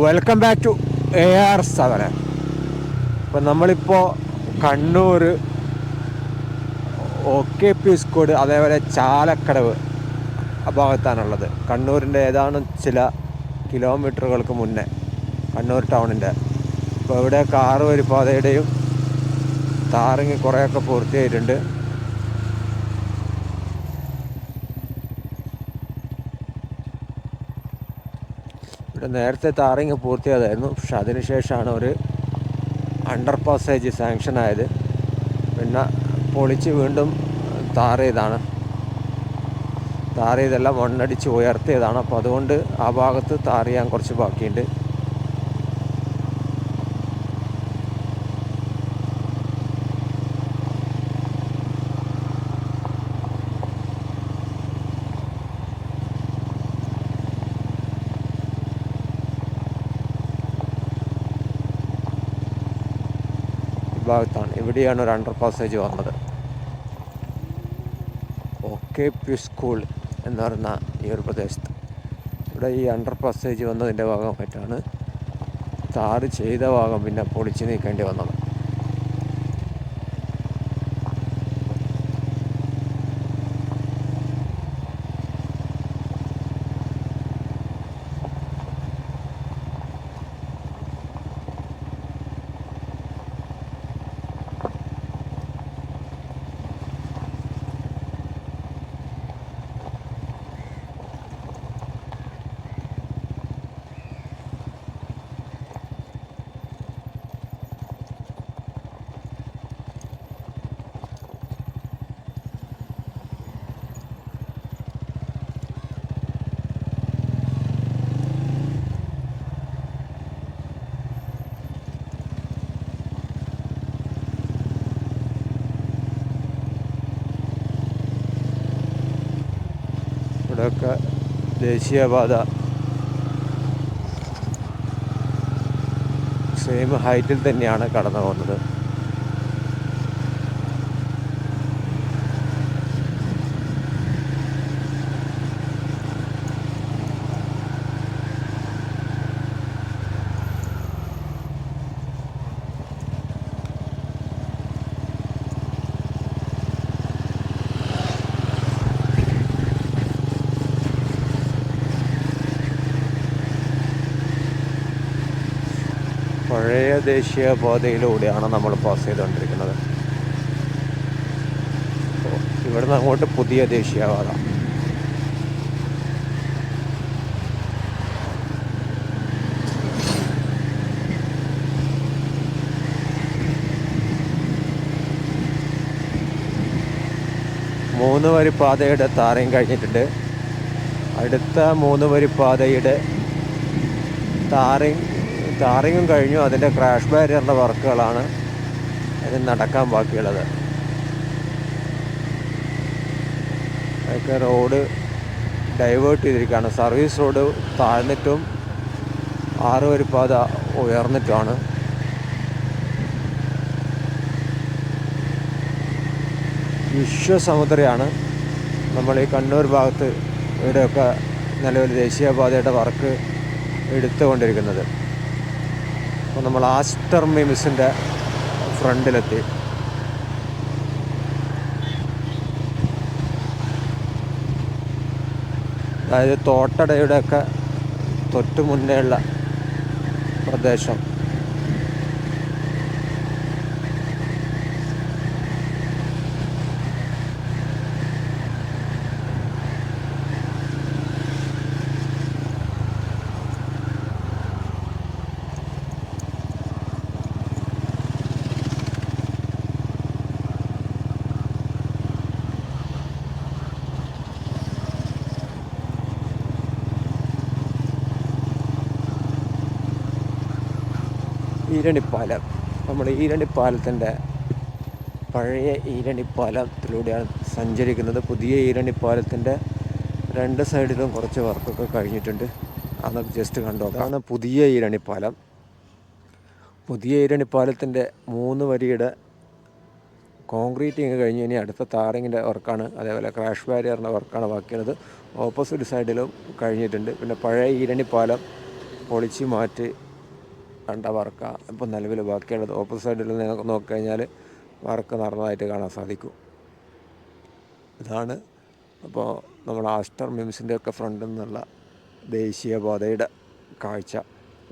Welcome back to A R seven ഇപ്പം നമ്മളിപ്പോൾ Kannur O K P സ്കോഡ് അതേപോലെ ചാലക്കടവ് ഭാഗത്താണുള്ളത്. കണ്ണൂരിന്റെ ഏതാനും ചില കിലോമീറ്ററുകൾക്ക് മുന്നേ കണ്ണൂർ ടൗണിന്റെ ഇപ്പോൾ ഇവിടെ കാറ് വരിപ്പാതയുടെയും താറിങ് കുറേയൊക്കെ പൂർത്തിയായിട്ടുണ്ട്. നേരത്തെ താറിങ് പൂർത്തിയായതായിരുന്നു. പക്ഷെ അതിനുശേഷമാണ് ഒരു അണ്ടർ പാസേജ് സാങ്ഷൻ ആയത്. പിന്നെ പൊളിച്ച് വീണ്ടും താറിയതാണ് താറിയതെല്ലാം മണ്ണടിച്ച് ഉയർത്തിയതാണ്. അപ്പോൾ അതുകൊണ്ട് ആ ഭാഗത്ത് താറിയാൻ കുറച്ച് ബാക്കിയുണ്ട് ഈ ഭാഗത്താണ് ഇവിടെയാണ് ഒരു അണ്ടർ പാസേജ് വന്നത്. ഓക്കെ പി സ്കൂൾ എന്ന് പറയുന്ന ഈ ഒരു പ്രദേശത്ത്. ഇവിടെ ഈ അണ്ടർ പാസേജ് വന്നതിന്റെ ഭാഗമായിട്ടാണ് താറ് ചെയ്ത ഭാഗം പിന്നെ പൊളിച്ച് നീക്കേണ്ടി വന്നത്. ഇവിടെയൊക്കെ ദേശീയപാത. സെയിം ഹൈറ്റിൽ തന്നെയാണ് കടന്നു പോകുന്നത് പഴയ ദേശീയപാതയിലൂടെയാണ് നമ്മൾ പാസ് ചെയ്തുകൊണ്ടിരിക്കുന്നത്. ഇവിടുന്ന് അങ്ങോട്ട് പുതിയ ദേശീയപാത. മൂന്ന് വരി പാതയുടെ താരയും കഴിഞ്ഞിട്ടുണ്ട്. അടുത്ത മൂന്ന് വരി പാതയുടെ താറിങ് താറിങ്ങും കഴിഞ്ഞു. അതിന്റെ ക്രാഷ് ബാരിയറിന്റെ വർക്കുകളാണ് അതിൽ നടക്കാൻ ബാക്കിയുള്ളത്. അതൊക്കെ റോഡ് ഡൈവേർട്ട് ചെയ്തിരിക്കുകയാണ്. സർവീസ് റോഡ് താഴ്ന്നിട്ടും ആറ് വരി പാത ഉയർന്നിട്ടുമാണ്. വിശ്വസമുദ്രയാണ്. നമ്മൾ ഈ കണ്ണൂർ ഭാഗത്ത് ഇവിടെയൊക്കെ നിലവിൽ ദേശീയപാതയുടെ വർക്ക് എടുത്തുകൊണ്ടിരിക്കുന്നത്. അപ്പോൾ നമ്മൾ ആസ്റ്റർ മിമിസിന്റെ ഫ്രണ്ടിലെത്തി. അതായത് തോട്ടടയുടെയൊക്കെ തൊട്ടു മുന്നേ ഉള്ള പ്രദേശം. ഈരണിപ്പാലം. നമ്മൾ ഈരണിപ്പാലത്തിന്റെ പഴയ ഈരണിപ്പാലത്തിലൂടെയാണ് സഞ്ചരിക്കുന്നത്. പുതിയ ഈരണിപ്പാലത്തിന്റെ രണ്ട് സൈഡിലും കുറച്ച് വർക്കൊക്കെ കഴിഞ്ഞിട്ടുണ്ട്. അതൊക്കെ ജസ്റ്റ് കണ്ടു അതാണ് പുതിയ ഈരണിപ്പാലം. പുതിയ ഈരണിപ്പാലത്തിന്റെ മൂന്ന് വരിയുടെ കോൺക്രീറ്റിങ് കഴിഞ്ഞ് ഇനി അടുത്ത താറിങ്ങിന്റെ വർക്കാണ്. അതേപോലെ ക്രാഷ് ബാരിയറിന്റെ വർക്കാണ് ബാക്കിയുള്ളത്. ഓപ്പോസിറ്റ് സൈഡിലും കഴിഞ്ഞിട്ടുണ്ട്. പിന്നെ പഴയ ഈരണിപ്പാലം പൊളിച്ച് മാറ്റി കണ്ട വർക്ക. ഇപ്പം നിലവിൽ ബാക്കിയുള്ളത് ഓപ്പോസിറ്റ് സൈഡിൽ നിങ്ങൾക്ക് നോക്കിക്കഴിഞ്ഞാൽ വർക്ക് നടന്നതായിട്ട് കാണാൻ സാധിക്കും. ഇതാണ് അപ്പോൾ നമ്മൾ ആസ്റ്റർ മിംസിന്റെ ഒക്കെ ഫ്രണ്ടിൽ നിന്നുള്ള ദേശീയപാതയുടെ കാഴ്ച.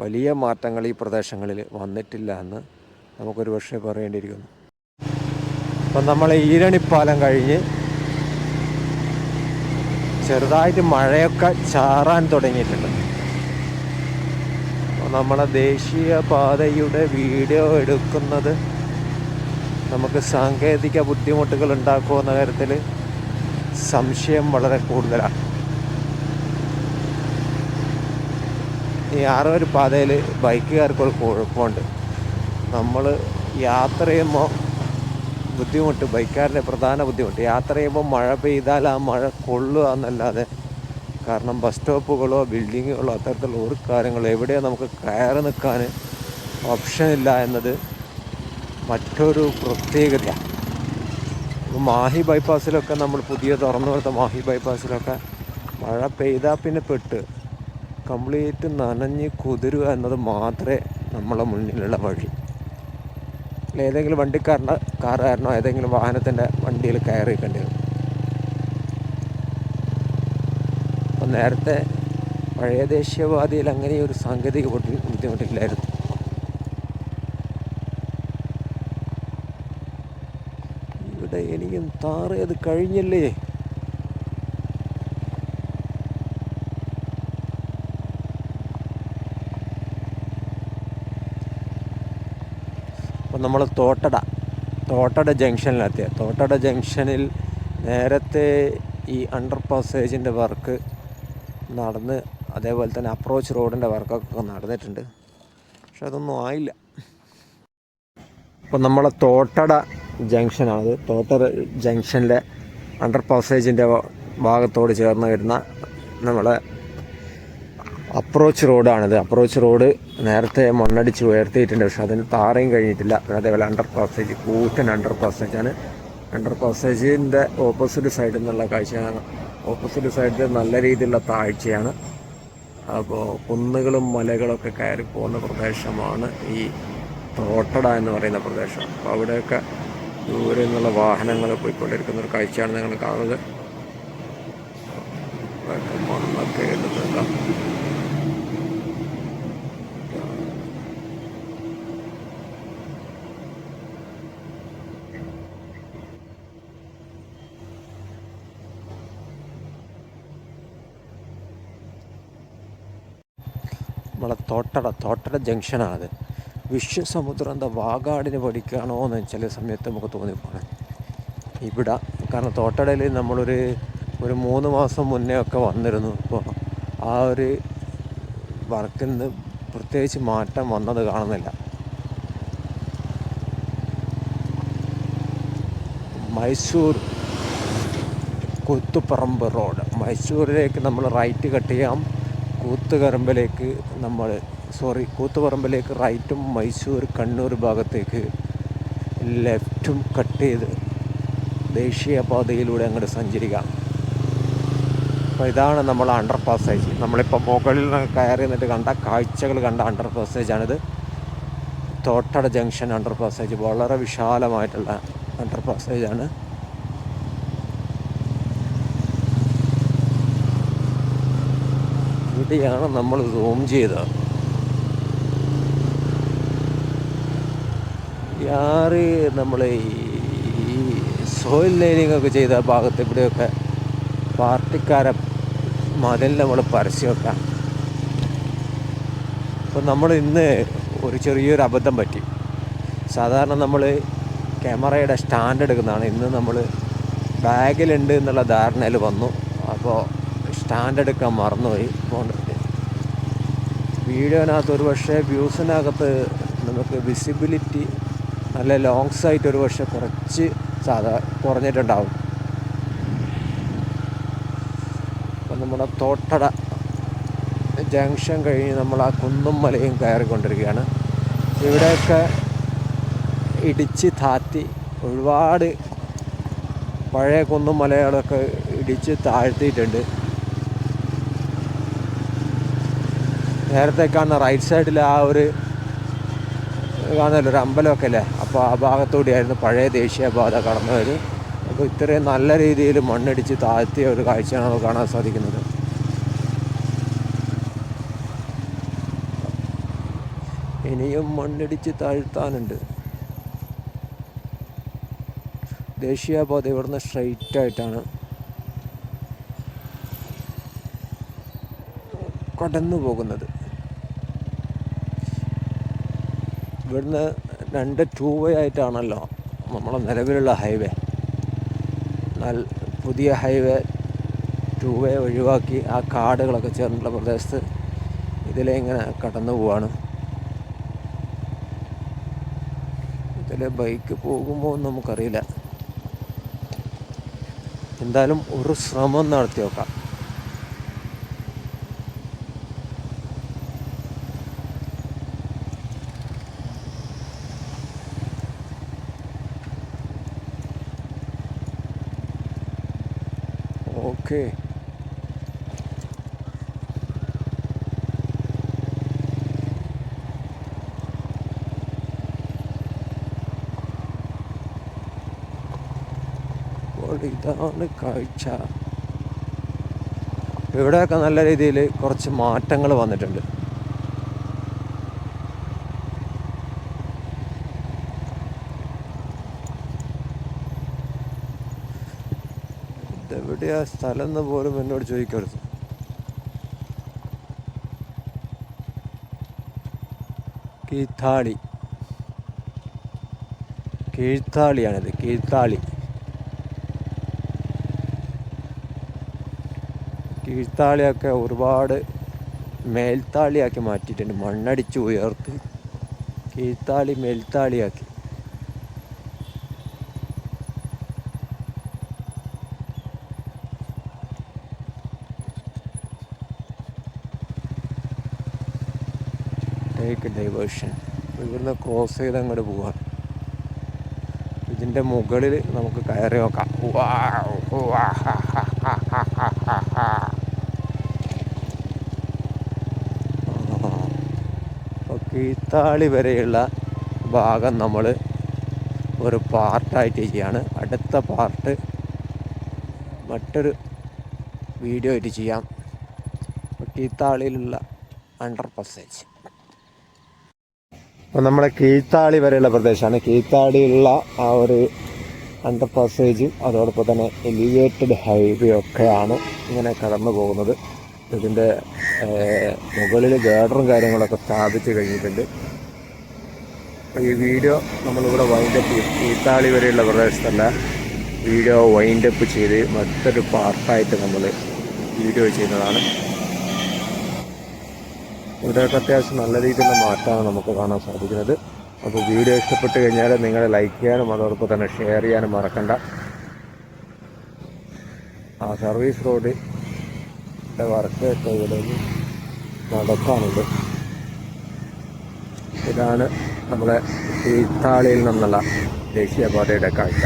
വലിയ മാറ്റങ്ങൾ ഈ പ്രദേശങ്ങളിൽ വന്നിട്ടില്ല എന്ന് നമുക്കൊരു പക്ഷേ പറയേണ്ടിയിരിക്കുന്നു. അപ്പം നമ്മൾ ഈരണിപ്പാലം കഴിഞ്ഞ് ചെറുതായിട്ട് മഴയൊക്കെ ചാറാൻ തുടങ്ങിയിട്ടുണ്ട്. നമ്മളെ ദേശീയ പാതയുടെ വീഡിയോ എടുക്കുന്നത് നമുക്ക് സാങ്കേതിക ബുദ്ധിമുട്ടുകൾ ഉണ്ടാക്കുമെന്ന കാര്യത്തിൽ സംശയം വളരെ കൂടുതലാണ്. ഈ ആറൊരു പാതയിൽ ബൈക്കുകാർക്ക് ഒരു കുഴപ്പമുണ്ട്. നമ്മൾ യാത്ര ചെയ്യുമ്പോൾ ബുദ്ധിമുട്ട് ബൈക്കാരുടെ പ്രധാന ബുദ്ധിമുട്ട് യാത്ര ചെയ്യുമ്പോൾ മഴ പെയ്താൽ ആ മഴ കൊള്ളുക എന്നല്ലാതെ കാരണം ബസ് സ്റ്റോപ്പുകളോ ബിൽഡിങ്ങുകളോ അത്തരത്തിലുള്ള ഒരു കാര്യങ്ങളോ എവിടെയോ നമുക്ക് കയറി നിൽക്കാൻ ഓപ്ഷൻ ഇല്ല എന്നത് മറ്റൊരു പ്രത്യേകതയാണ്. മാഹി ബൈപ്പാസിലൊക്കെ നമ്മൾ പുതിയ തുറന്നു കൊടുത്ത മാഹി ബൈപ്പാസിലൊക്കെ മഴ പെയ്താൽ പിന്നെ പെട്ട് കംപ്ലീറ്റ് നനഞ്ഞ് കുതിരുക എന്നത് മാത്രമേ നമ്മളെ മുന്നിലുള്ള വഴി. ഏതെങ്കിലും വണ്ടിക്കാരന്റെ കാറുകാരനോ ഏതെങ്കിലും വാഹനത്തിന്റെ വണ്ടിയിൽ കയറി വരും. നേരത്തെ പഴയ ദേശീയവാദിയിൽ അങ്ങനെ ഒരു സാങ്കേതിക ബുദ്ധി- ബുദ്ധിമുട്ടില്ലായിരുന്നു. ഇവിടെ എനിക്കും താറേത് കഴിഞ്ഞല്ലേ? അപ്പം നമ്മൾ തോട്ടട തോട്ടട ജംഗ്ഷനിലെത്തിയ തോട്ടട ജംഗ്ഷനിൽ നേരത്തെ ഈ അണ്ടർ പാസേജിന്റെ വർക്ക് നടന്ന് അതേപോലെ തന്നെ അപ്രോച്ച് റോഡിന്റെ വർക്കൊക്കെ നടന്നിട്ടുണ്ട്. പക്ഷെ അതൊന്നും ആയില്ല. അപ്പം നമ്മളെ തോട്ടട ജംഗ്ഷനാണത്. തോട്ടട ജംഗ്ഷനിലെ അണ്ടർ പാസേജിന്റെ ഭാഗത്തോട് ചേർന്ന് വരുന്ന നമ്മളെ അപ്രോച്ച് റോഡാണിത് അപ്രോച്ച് റോഡ് നേരത്തെ മണ്ണടിച്ച് ഉയർത്തിയിട്ടുണ്ട്. പക്ഷെ അതിന് താറയും കഴിഞ്ഞിട്ടില്ല. അതേപോലെ അണ്ടർ പാസേജ് കൂറ്റൻ അണ്ടർ പാസേജാണ് അണ്ടർ പാസേജിന്റെ ഓപ്പോസിറ്റ് സൈഡിൽ നിന്നുള്ള കാഴ്ചയാണ് ഓപ്പോസിറ്റ് സൈഡിൽ നല്ല രീതിയിലുള്ള താഴ്ചയാണ്. അപ്പോൾ കുന്നുകളും മലകളൊക്കെ കയറി പോകുന്ന പ്രദേശമാണ് ഈ തോട്ടട എന്ന് പറയുന്ന പ്രദേശം. അപ്പോൾ അവിടെയൊക്കെ ദൂരെ നിന്നുള്ള വാഹനങ്ങൾ പോയിക്കൊണ്ടിരിക്കുന്ന ഒരു കാഴ്ചയാണ് നിങ്ങൾ കാണുന്നത്. മണ്ണൊക്കെ ഇടുന്നുണ്ടാവും നമ്മളെ തോട്ടട തോട്ടട ജംഗ്ഷനാണത് വിശ്വസമുദ്രം എന്താ വാഗാടിന് പഠിക്കുകയാണോ എന്ന് ചില സമയത്ത് നമുക്ക് തോന്നിപ്പോണേ. ഇവിടെ കാരണം തോട്ടടയിൽ നമ്മളൊരു ഒരു മൂന്ന് മാസം മുന്നേ ഒക്കെ വന്നിരുന്നു. ഇപ്പോൾ ആ ഒരു വർക്കിൽ നിന്ന് പ്രത്യേകിച്ച് മാറ്റം വന്നത് കാണുന്നില്ല. മൈസൂർ കൊത്തുപറമ്പ് റോഡ്. മൈസൂരിലേക്ക് നമ്മൾ റൈറ്റ് കട്ട് ചെയ്യാം. കൂത്തുപറമ്പിലേക്ക് നമ്മൾ സോറി കൂത്തുപറമ്പിലേക്ക് റൈറ്റും മൈസൂർ കണ്ണൂർ ഭാഗത്തേക്ക് ലെഫ്റ്റും കട്ട് ചെയ്ത് ദേശീയപാതയിലൂടെ അങ്ങോട്ട് സഞ്ചരിക്കാം. അപ്പോൾ ഇതാണ് നമ്മൾ അണ്ടർ പാസേജ് നമ്മളിപ്പോൾ മുകളിൽ കയറി നിന്നിട്ട് കണ്ട കാഴ്ചകൾ കണ്ട അണ്ടർ പാസേജാണിത് തോട്ടട ജംഗ്ഷൻ അണ്ടർ പാസേജ് വളരെ വിശാലമായിട്ടുള്ള അണ്ടർ പാസേജാണ് ഇവിടെയാണ് നമ്മൾ സൂം ചെയ്തത് യാറ് നമ്മൾ ഈ സോയിൽ ലൈനിങ് ഒക്കെ ചെയ്ത ഭാഗത്ത് ഇവിടെയൊക്കെ പാർട്ടിക്കാരെ മതിൽ നമ്മൾ പരസ്യമൊക്കെ. അപ്പം നമ്മൾ ഇന്ന് ഒരു ചെറിയൊരു അബദ്ധം പറ്റി. സാധാരണ നമ്മൾ ക്യാമറയുടെ സ്റ്റാൻഡ് എടുക്കുന്നതാണ്. ഇന്ന് നമ്മൾ ബാഗിലുണ്ട് എന്നുള്ള ധാരണയിൽ വന്നു. അപ്പോൾ സ്റ്റാൻഡ് എടുക്കാൻ മറന്നുപോയി. പോകേണ്ടത് വീഡിയോനകത്ത് ഒരു പക്ഷേ വ്യൂസിനകത്ത് നമുക്ക് വിസിബിലിറ്റി നല്ല ലോങ്സ് ആയിട്ട് ഒരു പക്ഷേ കുറച്ച് സാധാ കുറഞ്ഞിട്ടുണ്ടാവും. അപ്പം നമ്മുടെ തോട്ടട ജംഗ്ഷൻ കഴിഞ്ഞ് നമ്മൾ ആ കുന്നും മലയും കയറിക്കൊണ്ടിരിക്കുകയാണ്. ഇവിടെയൊക്കെ ഇടിച്ച് താത്തി ഒരുപാട് പഴയ കുന്നും മലകളൊക്കെ ഇടിച്ച് താഴ്ത്തിയിട്ടുണ്ട്. നേരത്തെ കാണുന്ന റൈറ്റ് സൈഡിൽ ആ ഒരു കാണുന്നല്ലോ ഒരു അമ്പലമൊക്കെ അല്ലേ? അപ്പോൾ ആ ഭാഗത്തൂടെയായിരുന്നു പഴയ ദേശീയപാത കടന്നു വരും അപ്പോൾ ഇത്രയും നല്ല രീതിയിൽ മണ്ണിടിച്ച് താഴ്ത്തിയ ഒരു കാഴ്ചയാണ് നമുക്ക് കാണാൻ സാധിക്കുന്നത്. ഇനിയും മണ്ണിടിച്ച് താഴ്ത്താനുണ്ട്. ദേശീയപാത ഇവിടുന്ന് സ്ട്രൈറ്റ് ആയിട്ടാണ്. കടന്നു പോകുന്നത് ഇവിടുന്ന് രണ്ട് ടൂ വേ ആയിട്ടാണല്ലോ നമ്മളെ നിലവിലുള്ള ഹൈവേ എന്നാൽ പുതിയ ഹൈവേ ടൂ വേ ഒഴിവാക്കി ആ കാടുകളൊക്കെ ചേർന്നുള്ള പ്രദേശത്ത് ഇതിലെ ഇങ്ങനെ കടന്നു പോവാണ്. ഇതിലെ ബൈക്ക് പോകുമ്പോൾ നമുക്കറിയില്ല. എന്തായാലും ഒരു ശ്രമം നടത്തി നോക്കാം അപ്പോൾ ഇതാണ് കാഴ്ച. ഇവിടെയൊക്കെ നല്ല രീതിയിൽ കുറച്ച് മാറ്റങ്ങൾ വന്നിട്ടുണ്ട്. ഇതെവിടെയാ സ്ഥലം എന്ന് പോലും എന്നോട് ചോദിക്കരുത്. കീഴ്ത്താളി. കീഴ്ത്താളിയാണിത് കീഴ്ത്താളി. കീഴ്ത്താളിയൊക്കെ ഒരുപാട് മേൽത്താളിയാക്കി മാറ്റിയിട്ടുണ്ട് മണ്ണടിച്ച് ഉയർത്തി. കീഴ്ത്താളി മേൽത്താളിയാക്കി. ഡൈവേർഷൻ ഇവിടുന്ന് ക്രോസ് ചെയ്ത് അങ്ങോട്ട് പോവാണ്. ഇതിന്റെ മുകളിൽ നമുക്ക് കയറി നോക്കാം. കീത്താളി വരെയുള്ള ഭാഗം നമ്മൾ ഒരു പാർട്ടായിട്ട് ചെയ്യാണ്. അടുത്ത പാർട്ട് മറ്റൊരു വീഡിയോ ആയിട്ട് ചെയ്യാം. കീത്താളിയിലുള്ള അണ്ടർ പസേജ് അപ്പോൾ നമ്മുടെ കീഴ്ത്താളി വരെയുള്ള പ്രദേശമാണ്. കീഴ്ത്താളിയുള്ള ആ ഒരു അണ്ടർ പാസേജും അതോടൊപ്പം തന്നെ എലിവേറ്റഡ് ഹൈവേ ഒക്കെയാണ് ഇങ്ങനെ കടന്നു പോകുന്നത്. ഇതിന്റെ മുകളിൽ ഗേഡറും കാര്യങ്ങളൊക്കെ സ്ഥാപിച്ച് കഴിഞ്ഞിട്ടുണ്ട്. ഈ വീഡിയോ നമ്മളിവിടെ വൈൻഡപ്പ് ചെയ്യും കീഴ്ത്താളി വരെയുള്ള പ്രദേശത്തല്ല വീഡിയോ വൈൻഡപ്പ് ചെയ്ത് മറ്റൊരു പാർട്ടായിട്ട് നമ്മൾ വീഡിയോ ചെയ്യുന്നതാണ്. ഇവിടെയൊക്കെ അത്യാവശ്യം നല്ല രീതിയിലുള്ള മാറ്റമാണ് നമുക്ക് കാണാൻ സാധിക്കുന്നത്. അപ്പോൾ വീഡിയോ ഇഷ്ടപ്പെട്ട് കഴിഞ്ഞാൽ നിങ്ങൾ ലൈക്ക് ചെയ്യാനും അതോടൊപ്പം തന്നെ ഷെയർ ചെയ്യാനും മറക്കണ്ട. ആ സർവീസ് റോഡ് വർക്ക് ഒക്കെ ഇവിടെ നടക്കാനുണ്ട്. ഇതാണ് നമ്മുടെ തീത്താളിയിൽ നിന്നുള്ള ദേശീയപാതയുടെ കാഴ്ച.